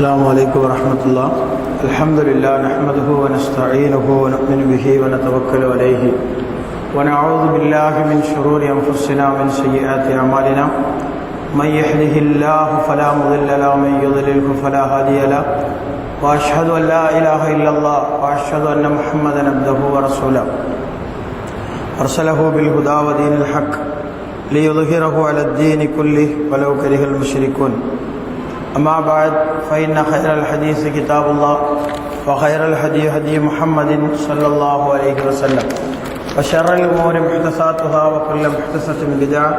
السلام عليكم ورحمة الله. الحمد لله نحمده ونستعينه ونؤمن به ونتوكل عليه. ونعوذ بالله من شرور أنفسنا ومن سيئات أعمالنا. من يهده الله فلا مضل له ومن يضلله فلا هادي له. وأشهد أن لا إله إلا الله وأشهد أن محمدا عبده ورسوله. أرسله بالهدى ودين الحق ليظهره على الدين كله ولو كره المشركون. أما بعد فإن خير الحديث كتاب الله وخير الهدي هدي محمد صلى الله عليه وسلم. وشر الأمور محدثاتها وكل محدثة بدعة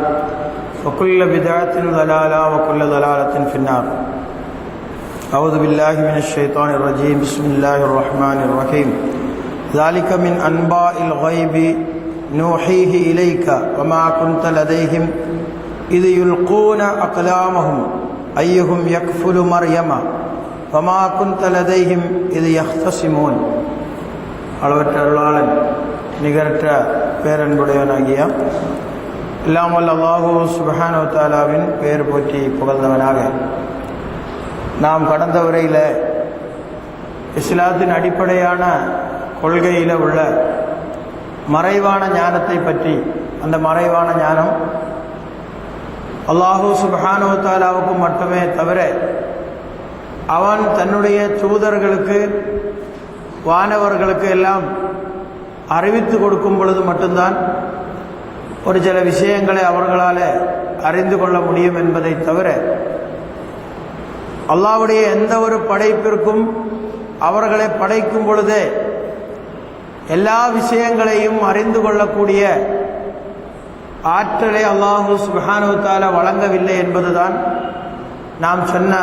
وكل بدعة ضلالة وكل ضلالة في النار. أعوذ بالله من الشيطان الرجيم. بسم الله الرحمن الرحيم. ذلك من أنباء الغيب. نوحيه إليك وما كنت لديهم إذ يلقون أقلامهم. ஐயுகும் யக்ஃபுலு மர்யமா வமா குந்த லதைஹிம் இது யஹ்தசிமோன் அளவற்ற அருளாளன் நிகரற்ற பேரன்புடையவனாகிய இல்லாமல் அல்லாஹூ சுபஹானோ தாலாவின் பெயர் போற்றி புகழ்ந்தவனாக. நாம் கடந்த வரையில் இஸ்லாத்தின் அடிப்படையான கொள்கையில் உள்ள மறைவான ஞானத்தை பற்றி அந்த மறைவான ஞானம் அல்லாஹூ சுபஹானு தாலாவுக்கு மட்டுமே தவிர அவன் தன்னுடைய தூதர்களுக்கு வானவர்களுக்கு எல்லாம் அறிவித்து கொடுக்கும் பொழுது மட்டும்தான் ஒரு சில விஷயங்களை அவர்களால் அறிந்து கொள்ள முடியும் என்பதை தவிர அல்லாவுடைய எந்த ஒரு படைப்பிற்கும் அவர்களை படைக்கும் பொழுதே எல்லா விஷயங்களையும் அறிந்து கொள்ளக்கூடிய ஆற்றலை அல்லாஹூ சுபஹானுத்தால வழங்கவில்லை என்பதுதான் நாம் சொன்ன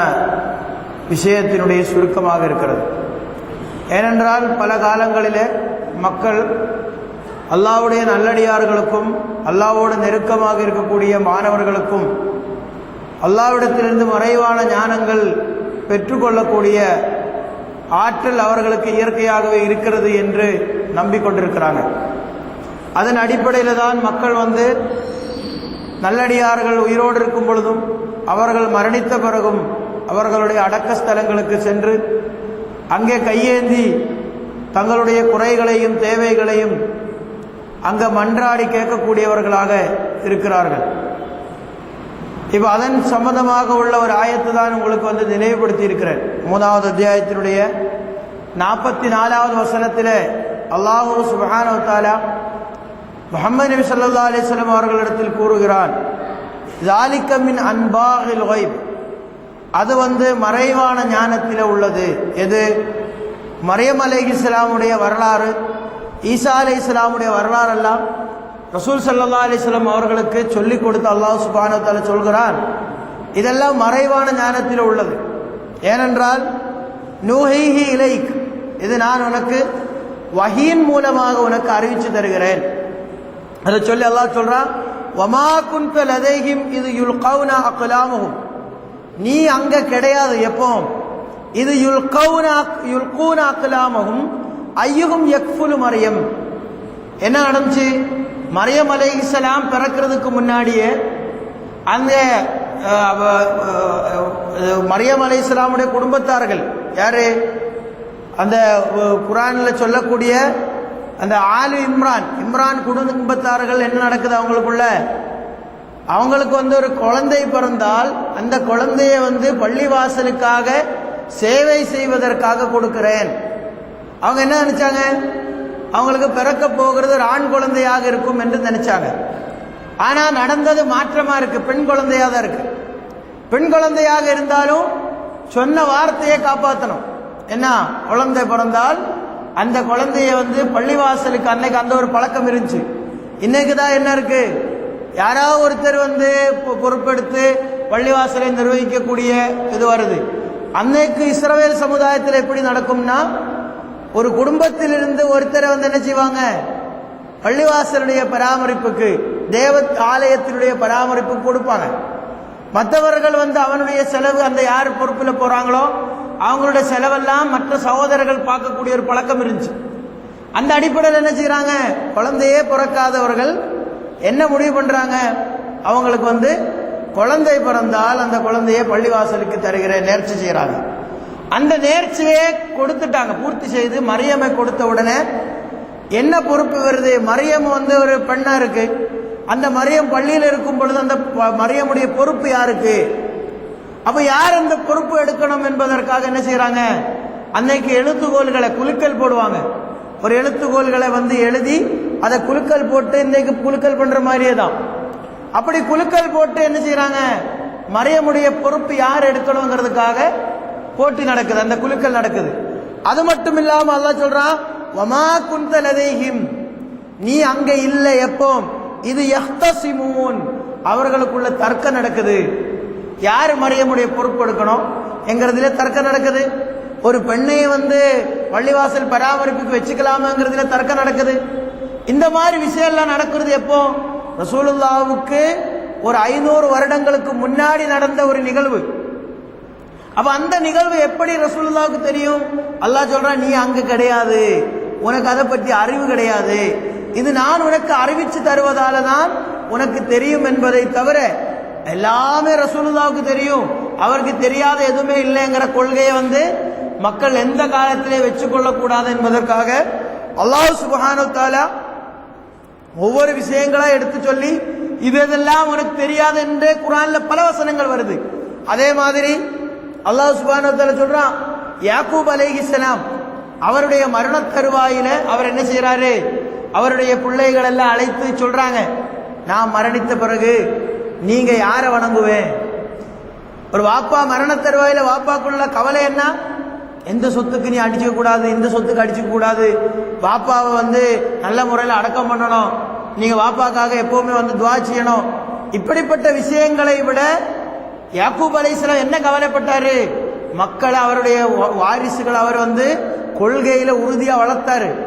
விஷயத்தினுடைய சுருக்கமாக இருக்கிறது. ஏனென்றால் பல காலங்களிலே மக்கள் அல்லாவுடைய நல்லடியார்களுக்கும் அல்லாவோடு நெருக்கமாக இருக்கக்கூடிய மாணவர்களுக்கும் அல்லாவிடத்திலிருந்து மறைவான ஞானங்கள் பெற்றுக்கொள்ளக்கூடிய ஆற்றல் அவர்களுக்கு இயற்கையாகவே இருக்கிறது என்று நம்பிக்கொண்டிருக்கிறாங்க. அதன் அடிப்படையில் தான் மக்கள் வந்து நல்லடியார்கள் உயிரோடு இருக்கும் பொழுதும் அவர்கள் மரணித்த பிறகும் அவர்களுடைய அடக்க ஸ்தலங்களுக்கு சென்று அங்கே கையேந்தி தங்களுடைய குறைகளையும் தேவைகளையும் அங்கே மன்றாடி கேட்கக்கூடியவர்களாக இருக்கிறார்கள். இப்போ அதன் சம்பந்தமாக உள்ள ஒரு ஆயத்தை தான் உங்களுக்கு வந்து நினைவுபடுத்தி இருக்கிறேன் மூணாவது அத்தியாயத்தினுடைய நாற்பத்தி நாலாவது வசனத்தில் அல்லாஹூ சுபஹானோ முகமது நபி சல்லா அலிஸ்லாம் அவர்களிடத்தில் கூறுகிறான் ஜாலிக்கமின் அன்பாகில் ஒய்ப் அது வந்து மறைவான ஞானத்தில் உள்ளது. எது? மரியம் அலை இஸ்லாமுடைய வரலாறு ஈசா அலி இஸ்லாமுடைய வரலாறு எல்லாம் ரசூல் சல்லா அலிஸ்லாம் அவர்களுக்கு சொல்லிக் கொடுத்து அல்லாஹ் சுபானத்தால சொல்கிறான் இதெல்லாம் மறைவான ஞானத்தில் உள்ளது. ஏனென்றால் நூஹைஹி இலைக். இது நான் உனக்கு வஹீன் மூலமாக உனக்கு அறிவித்து தருகிறேன். அதை சொல்லி அல்லாஹ் சொல்றான் வமா குந்த லதைஹிம் இது யுல்கவுனா அக்குலாமுகும் நீ அங்க கிடையாது எப்போ இது யுல்கவுனா யுல்கூனா அக்குலாமகும் ஐயுகும் யக்ஃபுலு மரியம். என்ன நடந்துச்சு? மரியம் அலை இஸ்லாம் பிறக்கிறதுக்கு முன்னாடியே அந்த மரியம் அலை இஸ்லாமுடைய குடும்பத்தார்கள் யாரு? அந்த குரானில் சொல்லக்கூடிய அந்த ஆலு இம்ரான் இம்ரான் குடும்பத்தார்கள் என்ன நடக்குது அவங்களுக்குள்ள? அவங்களுக்கு வந்து ஒரு குழந்தை பிறந்தால் அந்த குழந்தைய வந்து பள்ளிவாசலுக்காக சேவை செய்வதற்காக கொடுக்கிறேன். அவங்க என்ன நினைச்சாங்க? அவங்களுக்கு பிறக்க போகிறது ஒரு ஆண் குழந்தையாக இருக்கும் என்று நினைச்சாங்க. ஆனா நடந்தது மாற்றமா இருக்கு. பெண் குழந்தையாக தான் இருக்கு. பெண் குழந்தையாக இருந்தாலும் சொன்ன வார்த்தையை காப்பாற்றணும் என்ன? குழந்தை பிறந்தால் அந்த குழந்தைய வந்து பள்ளிவாசலுக்கு அன்னைக்கு அந்த ஒரு பழக்கம் இருந்துச்சு. இன்னைக்கு தான் என்ன இருக்கு? யாராவது ஒருத்தர் வந்து பொறுப்பெடுத்து பள்ளிவாசலை நிர்வகிக்கக்கூடிய இது வருது. அன்னைக்கு இஸ்ரவேல் சமுதாயத்தில் எப்படி நடக்கும்னா ஒரு குடும்பத்திலிருந்து ஒருத்தரை வந்து என்ன செய்வாங்க? பள்ளிவாசலுடைய பராமரிப்புக்கு தேவ ஆலயத்தினுடைய பராமரிப்புக்கு கொடுப்பாங்க. மற்றவர்கள் வந்து அவனுடைய செலவு அந்த யார் பொறுப்பில் போறாங்களோ அவங்களோட செலவெல்லாம் மற்ற சகோதரர்கள் பார்க்கக்கூடிய ஒரு பழக்கம் இருந்துச்சு. அந்த அடிப்படையில் என்ன செய்யறாங்க குழந்தையே பிறக்காதவர்கள் என்ன முடிவு பண்றாங்க? அவங்களுக்கு வந்து குழந்தை பிறந்தால் அந்த குழந்தையை பள்ளிவாசலுக்கு தருகிற நேர்ச்சி செய்கிறாங்க அந்த நேர்ச்சியே கொடுத்துட்டாங்க. பூர்த்தி செய்து மரியமை கொடுத்த உடனே என்ன பொறுப்பு வருது? மரியம் வந்து ஒரு பெண்ணா இருக்கு. அந்த மரியம் பள்ளியில் இருக்கும் பொழுது அந்த ப- மரியமுடைய பொறுப்பு யாருக்கு? அப்ப யார் அந்த பொறுப்பு எடுக்கணும் என்பதற்காக என்ன செய்யறாங்க அன்னைக்கு எழுத்துக்கோள்களை குலுக்கல் போடுவாங்க. ஒரு எழுத்துக்கோள்களை வந்து எழுதி அதை குலுக்கல் போட்டு இன்னைக்கு குலுக்கல் பண்ற மாதிரியே தான். அப்படி குலுக்கல் போட்டு என்ன செய்யறாங்க மறையமுடைய பொறுப்பு யார் எடுக்கணுங்கிறதுக்காக போட்டி நடக்குது அந்த குலுக்கல் நடக்குது. அது மட்டும் இல்லாம அல்லாஹ் சொல்றான் வமா குந்தலதைஹிம் நீ அங்க இல்லை எப்போ இது எஹ்தசிமூன் அவர்களுக்குள்ள தர்க்கம் நடக்குது. யார் மரியமுடைய பொறுப்பு எடுக்கணும்? என்கிறதுல தர்க்கம் நடக்குது. ஒரு பெண்ணை வந்து பள்ளிவாசல் பராமரிப்புக்கு வச்சுக்கலாமாங்கிறதுல தர்க்கம் நடக்குது. இந்த மாதிரி விஷயம்லாம் நடக்கிறது எப்போ? ரசூலுல்லாவுக்கு ஒரு ஐநூறு வருடங்களுக்கு முன்னாடி நடந்த ஒரு நிகழ்வு. அப்ப அந்த நிகழ்வு எப்படி ரசூலுல்லாவுக்கு தெரியும்? அல்லாஹ் சொல்றான் நீ அங்க கிடையாது. உனக்கு அதை பற்றி அறிவு கிடையாது. இது நான் உனக்கு அறிவிச்சு தருவதால தான் உனக்கு தெரியும் என்பதை தவிர எல்லாமே ரசூலுல்லாவுக்கு தெரியும். அவருக்கு தெரியாத எதுவுமே இல்லைங்கிற கொள்கையை வந்து மக்கள் எந்த காலத்திலே வச்சுக்கொள்ளக்கூடாது என்பதற்காக அல்லாஹ் சுபஹானு தாலா ஒவ்வொரு விஷயங்களா எடுத்து சொல்லி இது இதெல்லாம் உனக்கு தெரியாது என்று குரான்ல பல வசனங்கள் வருது. அதே மாதிரி அல்லாஹ் சுபானு சொல்றான் யாக்கூப் அலைஹிஸ்ஸலாம் அவருடைய மரண தருவாயில அவர் என்ன செய்யறாரு அவருடைய பிள்ளைகள் எல்லாம் அழைத்து சொல்றாங்க நான் மரணித்த பிறகு நீங்க யாரை வணங்குவேன்? ஒரு வாப்பா மரண தருவாயில வாப்பாக்குள்ள கவலை என்ன? எந்த சொத்துக்கு நீ அடிச்சுக்க கூடாது இந்த சொத்துக்கு அடிச்சுக்க கூடாது. வாப்பாவை வந்து நல்ல முறையில் அடக்கம் பண்ணணும். நீங்க வாப்பாக்காக எப்பவுமே வந்து துவா செய்யணும். இப்படிப்பட்ட விஷயங்களை விட யாக்கூப் அலைஹிஸ்ஸலாம் என்ன கவலைப்பட்டாரு? மக்களை அவருடைய வா- வாரிசுகள் அவர் வந்து கொள்கையில உறுதியா வளர்த்தாரு.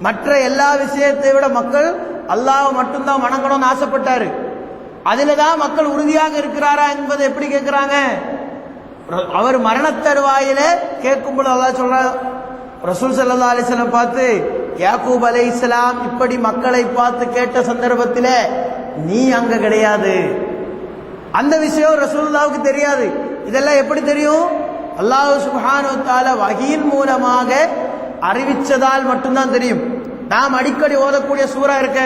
மற்ற எல்லா விஷயத்தை விட மக்கள் அல்லாவை மட்டும்தான் வணங்கணும்னு ஆசைப்பட்டாரு. அதுல தான் மக்கள் உறுதியாக இருக்கிறாரா என்பதை எப்படி கேட்கிறாங்க? அவர் மரணத்தருவாயில கேட்கும்போது அல்லாஹ் சொல்ற ரசூல் சல்லா அலைஹி பார்த்து யாக்கூப் அலைஹிஸ்ஸலாம் இப்படி மக்களை பார்த்து கேட்ட சந்தர்ப்பத்தில் நீ அங்க கிடையாது. அந்த விஷயம் ரசூல்லாவுக்கு தெரியாது. இதெல்லாம் எப்படி தெரியும்? அல்லாஹ் சுஹானுத்தால வகையின் மூலமாக அறிவிச்சதால் மட்டும்தான் தெரியும். நாம் அடிக்கடி ஓதக்கூடிய சூறா இருக்க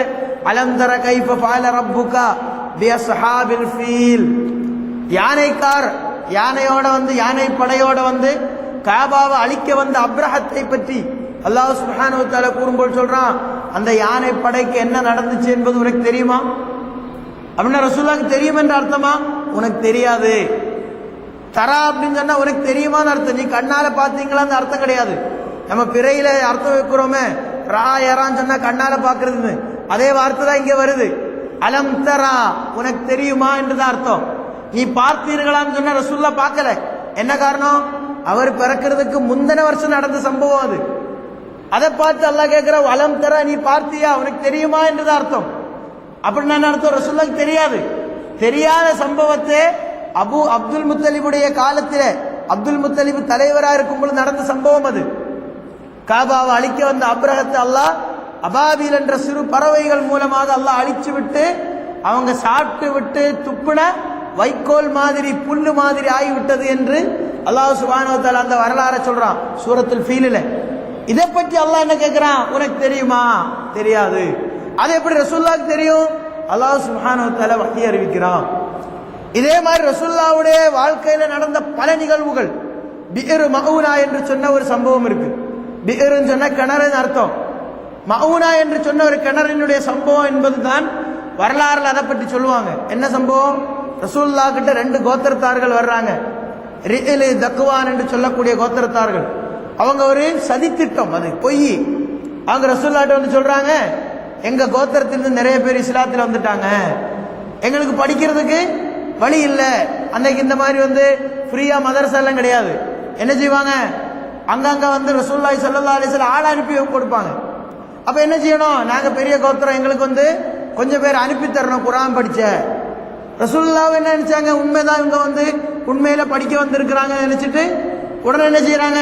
அலந்தர கைப்ப பால ரப்புக்கா ஃபீல். யானைக்கார் யானையோட வந்து யானை படையோட வந்து காபாவை அழிக்க வந்த அப்ரஹத்தை பற்றி அல்லாஹ் சுப்ஹானஹு வ கூறும்போது சொல்றான் அந்த யானை படைக்கு என்ன நடந்துச்சு என்பது உனக்கு தெரியுமா? அப்படின்னா ரசூல்லாக்கு தெரியும் என்ற அர்த்தமா? உனக்கு தெரியாது. தரா அப்படின்னு சொன்னா உனக்கு தெரியுமான்னு அர்த்தம். நீ கண்ணால பாத்தீங்களான்னு அர்த்தம் கிடையாது. நம்ம பிறையில அர்த்தம் வைக்கிறோமே ரா யாரான்னு சொன்னா கண்ணால பாக்குறதுன்னு அதே வார்த்தை தான் இங்க வருது. அலம் தரா உனக்கு தெரியுமா என்றுதான் அர்த்தம். நீ பார்த்தீர்களான்னு சொன்ன ரசூல்லா பார்க்கல. என்ன காரணம்? அவர் பிறக்கிறதுக்கு முந்தின வருஷம் நடந்த சம்பவம் அது. அதை பார்த்து அல்லாஹ் கேட்கிற அலம் தரா நீ பார்த்தியா? உனக்கு தெரியுமா? என்றுதான் அர்த்தம். அப்படின்னு என்ன அர்த்தம் ரசூல்லாக்கு தெரியாது. தெரியாத சம்பவத்தை அபு அப்துல் முத்தலிபுடைய காலத்தில் அப்துல் முத்தலிபு தலைவராக இருக்கும் பொழுது நடந்த சம்பவம் அது. காபாவை அழிக்க வந்த அப்ரஹத்தை அல்லாஹ் அபாபில் என்ற சிறு பறவைகள் மூலமாக அல்லாஹ் அழிச்சு விட்டு அவங்க சாப்பிட்டு விட்டு துப்புன வைக்கோல் மாதிரி புல்லு மாதிரி ஆகிவிட்டது என்று அல்லாஹ் சுபானுவத்தால் அந்த வரலாறை சொல்றான் சூரத்தில் ஃபீலில். இதை பற்றி அல்லாஹ் என்ன கேட்கிறான்? உனக்கு தெரியுமா? தெரியாது. அது எப்படி ரசூல்லாவுக்கு தெரியும்? அல்லாஹ் சுபானுவத்தால வகி அறிவிக்கிறான். இதே மாதிரி ரசூல்லாவுடைய வாழ்க்கையில நடந்த பல நிகழ்வுகள் பிஇர் மகவுனா என்று சொன்ன ஒரு சம்பவம் இருக்கு. பிஇர்னு சொன்ன கிணறுன்னு அர்த்தம். மவுனா என்று சொன்ன ஒரு கிணறினுடைய சம்பவம் என்பதுதான் வரலாறுல அதை பற்றி சொல்லுவாங்க. என்ன சம்பவம்? ரசூல்லா கிட்ட ரெண்டு கோத்திரத்தார்கள் வர்றாங்க. ரிஇலு தக்குவான் என்று சொல்லக்கூடிய கோத்திரத்தார்கள். அவங்க ஒரு சதித்திட்டம் அது பொய். அவங்க ரசூல்லாட்ட வந்து சொல்றாங்க எங்க கோத்திரத்திலிருந்து நிறைய பேர் இஸ்லாத்தில் வந்துட்டாங்க. எங்களுக்கு படிக்கிறதுக்கு வழி இல்லை. அன்னைக்கு இந்த மாதிரி வந்து ஃப்ரீயா மதரசா எல்லாம் கிடையாது. என்ன செய்வாங்க? அங்கங்க வந்து ரசூல்லாய் சல்லா அலிஸ்ல ஆள் அனுப்பி கொடுப்பாங்க. அப்ப என்ன செய்யணும்? நாங்க பெரிய கோத்திரம் எங்களுக்கு வந்து கொஞ்சம் பேர் அனுப்பி தரணும் குரான் படிச்ச. ரசூல்லாவை என்ன நினைச்சாங்க? உண்மைதான் இவங்க வந்து உண்மையில படிக்க வந்திருக்கிறாங்க நினைச்சிட்டு உடனே என்ன செய்யறாங்க?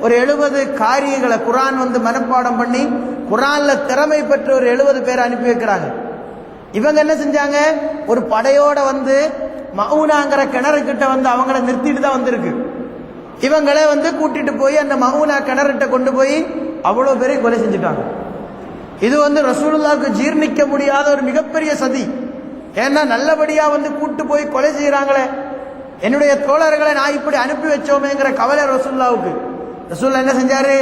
ஒரு எழுபது காரியங்களை குரான் வந்து மனப்பாடம் பண்ணி குரான்ல திறமை பெற்ற ஒரு எழுபது பேர் அனுப்பி வைக்கிறாங்க. இவங்க என்ன செஞ்சாங்க? ஒரு படையோட வந்து மவுனாங்கிற கிணறு கிட்ட வந்து அவங்கள நிறுத்திட்டு தான் வந்திருக்கு. இவங்களே வந்து கூட்டிட்டு போய் அந்த மகூனா கிணறுட்ட கொண்டு போய் அவ்வளோ பேரையும் கொலை செஞ்சுட்டாங்க. இது வந்து ரசூலுல்லாவுக்கு ஜீர்ணிக்க முடியாத ஒரு மிகப்பெரிய சதி. ஏன்னா நல்லபடியா வந்து கூட்டு போய் கொலை செய்யறாங்களே என்னுடைய தோழர்களை நான் இப்படி அனுப்பி வச்சோமேங்கிற கவலை ரசூல்லாவுக்கு ரசூல்லா என்ன செஞ்சாரு?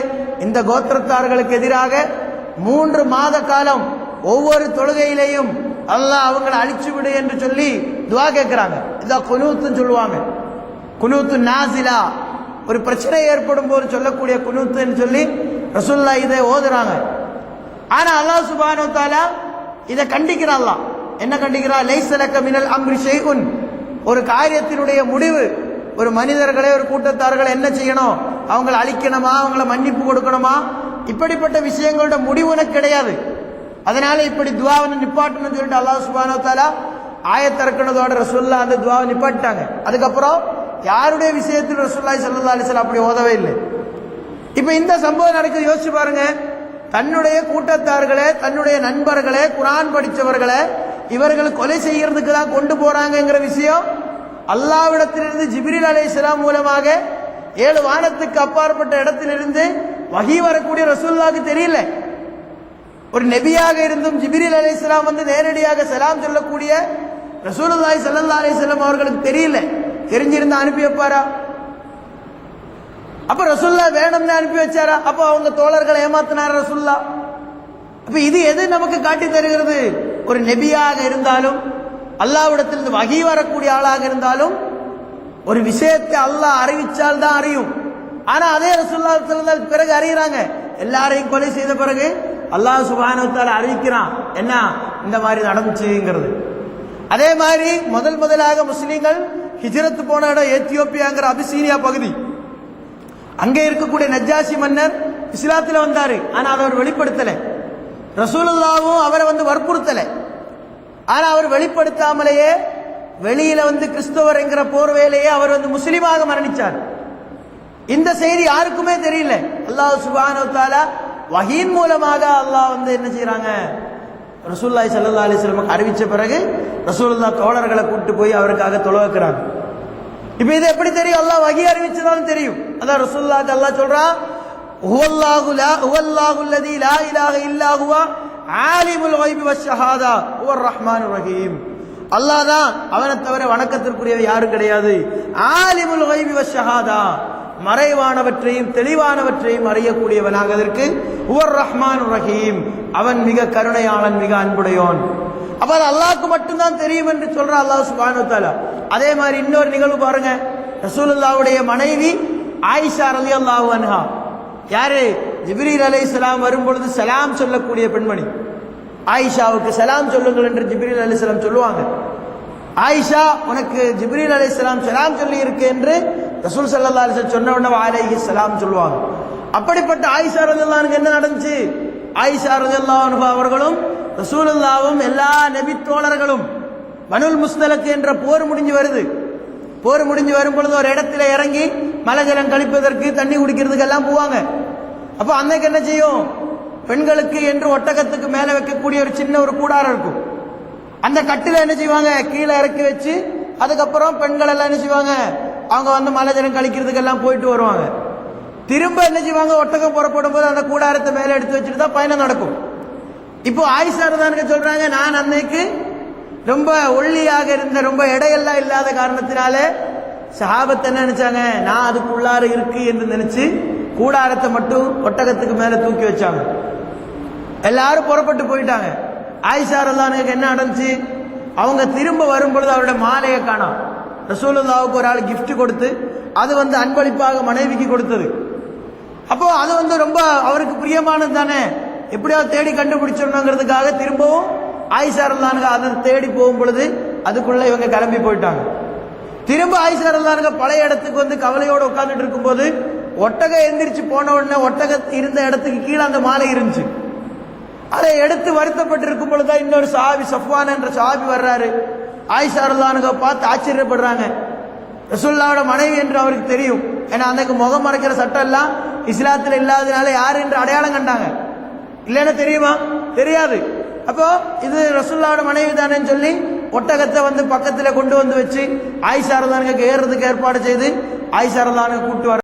இந்த கோத்திரத்தார்களுக்கு எதிராக மூன்று மாத காலம் ஒவ்வொரு தொழுகையிலையும் அல்லாஹ் அவங்களை அழிச்சு விடு என்று சொல்லி துவா கேட்கிறாங்க இதான் குனூத்துன்னு சொல்லுவாங்க. குனூத்து நாசிலா. ஒரு பிரச்சனை ஏற்படும் போது சொல்லக்கூடிய குனூத்துன்னு சொல்லி ரசூல்லா இதை ஓதுறாங்க. ஆனா அல்லாஹ் சுபானு தாலா இதை கண்டிக்கிறான் என்ன கண்டிக்கிறான் லைசலக்க மினல் அம்ரி ஷெய்குன் ஒரு காரியத்தினுடைய முடிவு. ஒரு மனிதர்களே ஒரு கூட்டத்தார்கள் என்ன செய்யணும்? அவங்கள அழிக்கணுமா? அவங்கள மன்னிப்பு கொடுக்கணுமா? இப்படிப்பட்ட விஷயங்களோட முடிவு உனக்கு கிடையாது. அதனால இப்படி துவாவை நிப்பாட்டணும்னு சொல்லிட்டு அல்லாஹ் சுபானோ தாலா ஆயத்திறக்கணதோட ரசுல்லா அந்த துவாவை நிப்பாட்டாங்க அதுக்கப்புறம் யாருடைய விஷயத்தில் ரசுல்லாய் சல்லா அலிஸ்லாம் அப்படி ஓதவே இல்லை? இப்ப இந்த சம்பவம் நடக்க யோசிச்சு பாருங்க. தன்னுடைய கூட்டத்தார்களே தன்னுடைய நண்பர்களே குரான் படித்தவர்களே இவர்கள் கொலை செய்யறதுக்கு தான் கொண்டு போறாங்கங்கிற விஷயம் அல்லாவிடத்திலிருந்து ஜிப்ரீல் அலேஸ்லாம் மூலமாக ஏழு வானத்துக்கு அப்பாற்பட்ட இடத்திலிருந்து வகி வரக்கூடிய ரசூல்லாவுக்கு தெரியல. ஒரு நெபியாக இருந்தும் ஜிப்ரீல் அலைஹிஸ்ஸலாம் வந்து நேரடியாக செலாம் சொல்லக்கூடிய ரசூல் ஸல்லல்லாஹு அலைஹி வஸல்லம் அவர்களுக்கு தெரியல. தெரிஞ்சிருந்தா அனுப்பி வைப்பாரா? அப்ப ரசுல்லா வேணும்னு அனுப்பி வச்சாரா? அப்ப அவங்க தோழர்களை ஏமாத்தினார் ரசுல்லா அப்ப இது எது நமக்கு காட்டி தருகிறது? ஒரு நெபியாக இருந்தாலும் அல்லாவிடத்திலிருந்து வகி வரக்கூடிய ஆளாக இருந்தாலும் ஒரு விஷயத்தை அல்லாஹ் அறிவிச்சால் தான் அறியும். ஆனா அதே ரசுல்லா பிறகு அறியறாங்க. எல்லாரையும் கொலை செய்த பிறகு அல்லாஹ் சுபானத்தால் அறிவிக்கிறான். என்ன? இந்த மாதிரி நடந்துச்சுங்கிறது. அதே மாதிரி முதல் முதலாக முஸ்லீம்கள் ஹிஜ்ரத் போன இடம் எத்தியோப்பியாங்கிற அபிசீனியா பகுதி. அங்கே இருக்கக்கூடிய நஜாசி மன்னர் இஸ்லாத்தில் வந்தாரு. ஆனா அதை அவர் வெளிப்படுத்தல. ரசூலுல்லாவும் அவரை வந்து வற்புறுத்தல. ஆனா அவர் வெளிப்படுத்தாமலேயே வெளியில வந்து கிறிஸ்தவர் என்கிற போர்வையிலேயே அவர் வந்து முஸ்லீமாக மரணிச்சார். இந்த செய்தி யாருக்குமே தெரியல. அல்லாஹ் சுபானு வகையின் வஹீன் மூலமாக அல்லாஹ் வந்து என்ன செய்யறாங்க ரசூல்லாய் சல்லா அலிஸ்லமுக்கு அறிவிச்ச பிறகு ரசூல்லா தோழர்களை கூப்பிட்டு போய் அவருக்காக தொலை இப்ப இது எப்படி தெரியும்? அல்லாஹ் வகி அறிவிச்சதாலும் தெரியும். அதான் ரசூல்லா அல்லாஹ் சொல்றான் ஹுவல்லாஹு லா ஹுவல்லாஹு அல்லதி லா இலாஹ இல்லா ஆலிமுல் வைபி வஷ்ஷஹாதா ஹுவர் ரஹ்மான் ரஹீம். அல்லாஹ் தான் அவனை தவிர வணக்கத்திற்குரியவர் யாரும் கிடையாது. ஆலிமுல் வைபி வஷ்ஷஹாதா மறைவானவற்றையும் தெளிவானவற்றையும் அறியக்கூடியவனாக அதற்கு உவர் ரஹ்மான் ரஹீம். அவன் மிக கருணையாளன் மிக அன்புடையோன் அப்ப அது அல்லாக்கு மட்டும்தான் தெரியும் என்று சொல்ற அல்லாஹ் சுப்ஹானஹு அதே மாதிரி இன்னொரு நிகழ்வு பாருங்க. ரசூலுல்லாவுடைய மனைவி ஆயிஷா ரலியல்லாஹு அன்ஹா. யாரு? ஜிப்ரீல் அலைஹிஸ்ஸலாம் வரும் பொழுது சலாம் சொல்லக்கூடிய பெண்மணி. ஆயிஷாவுக்கு சலாம் சொல்லுங்கள் என்று ஜிப்ரீல் அலைஹிஸ்ஸலாம் சொல்லுவாங்க. ஆயிஷா உனக்கு ஜிப்ரீல் அலைஹிஸ்ஸலாம் சலாம் சொல்லி இருக்கு என்று ரசூல் சல்லா அலைஹி சொன்ன உடனே அலைஹி சலாம் சொல்லுவாங்க. அப்படிப்பட்ட ஆயிஷா ரலியல்லாஹு என்ன நடந்துச்சு? ஆயிஷா ரலியல்லாஹு அவர்களும் ரசூலுல்லாவும் எல்லா நபி தோழர்களும் பனுல் முஸ்தலக்கு என்ற போர் முடிஞ்சு வருது. போர் முடிஞ்சு வரும் பொழுது ஒரு இடத்துல இறங்கி மலஜலம் கழிப்பதற்கு தண்ணி குடிக்கிறதுக்கு எல்லாம் போவாங்க. அப்போ அன்னைக்கு என்ன செய்யும்? பெண்களுக்கு என்று ஒட்டகத்துக்கு மேல வைக்கக்கூடிய ஒரு சின்ன ஒரு கூடாரம் இருக்கும். அந்த கட்டில என்ன செய்வாங்க? கீழே இறக்கி வச்சு அதுக்கப்புறம் பெண்கள் எல்லாம் என்ன செய்வாங்க? அவங்க வந்து மலஜலம் கழிக்கிறதுக்கு எல்லாம் போயிட்டு வருவாங்க. திரும்ப என்ன செய்வாங்க? ஒட்டகம் புறப்படும் போது அந்த கூடாரத்தை மேலே எடுத்து வச்சுட்டு தான் பயணம் நடக்கும். இப்போ ஆயிஷா தானுங்க சொல்றாங்க நான் அன்னைக்கு ரொம்ப ஒல்லியாக இருந்த ரொம்ப எடையெல்லாம் இல்லாத காரணத்தினால சஹாபத் என்ன நினைச்சாங்க நான் அதுக்குள்ளார இருக்கு என்று நினைச்சு கூடாரத்தை மட்டும் ஒட்டகத்துக்கு மேல தூக்கி வச்சாங்க. எல்லாரும் புறப்பட்டு போயிட்டாங்க. ஆயிஷாரல்லானுக்கு என்ன நடந்துச்சு? அவங்க திரும்ப வரும்பொழுது அவருடைய மாலையை காணோம். ரசூலுல்லாவுக்கு ஒரு ஆள் கிஃப்ட் கொடுத்து அது வந்து அன்பளிப்பாக மனைவிக்கு கொடுத்தது. அப்போ அது வந்து ரொம்ப அவருக்கு பிரியமானது தானே? எப்படியாவது தேடி கண்டுபிடிச்சோம்னாங்கிறதுக்காக திரும்பவும் ஆயிஷா ரல்லானுங்க அதை தேடி போகும் பொழுது அதுக்குள்ள இவங்க கிளம்பி போயிட்டாங்க. திரும்ப ஆயிஷா ரல்லானுங்க பழைய இடத்துக்கு வந்து கவலையோடு உட்காந்துட்டு இருக்கும்போது ஒட்டகம் எந்திரிச்சு போன உடனே ஒட்டக இருந்த இடத்துக்கு கீழே அந்த மாலை இருந்துச்சு. அதை எடுத்து வருத்தப்பட்டு இருக்கும் பொழுதுதான் இன்னொரு சாபி சஃப்வான் என்ற சாபி வர்றாரு. ஆயிஷா ரல்லானுங்க பார்த்து ஆச்சரியப்படுறாங்க. ரசுல்லாவோட மனைவி என்று அவருக்கு தெரியும். ஏன்னா அன்னைக்கு முகம் மறைக்கிற சட்டம் எல்லாம் இஸ்லாத்துல இல்லாததுனால யார் என்று அடையாளம் கண்டாங்க. இல்லைன்னா தெரியுமா? தெரியாது. அப்போ இது ரசுல்லாவோட மனைவி தானேன்னு சொல்லி ஒட்டகத்தை வந்து பக்கத்துல கொண்டு வந்து வச்சு ஆயிசாரதானுக்கு ஏறுறதுக்கு ஏற்பாடு செய்து ஆயிசாரதானுக்கு ரல்லானுக்கு கூட்டு வர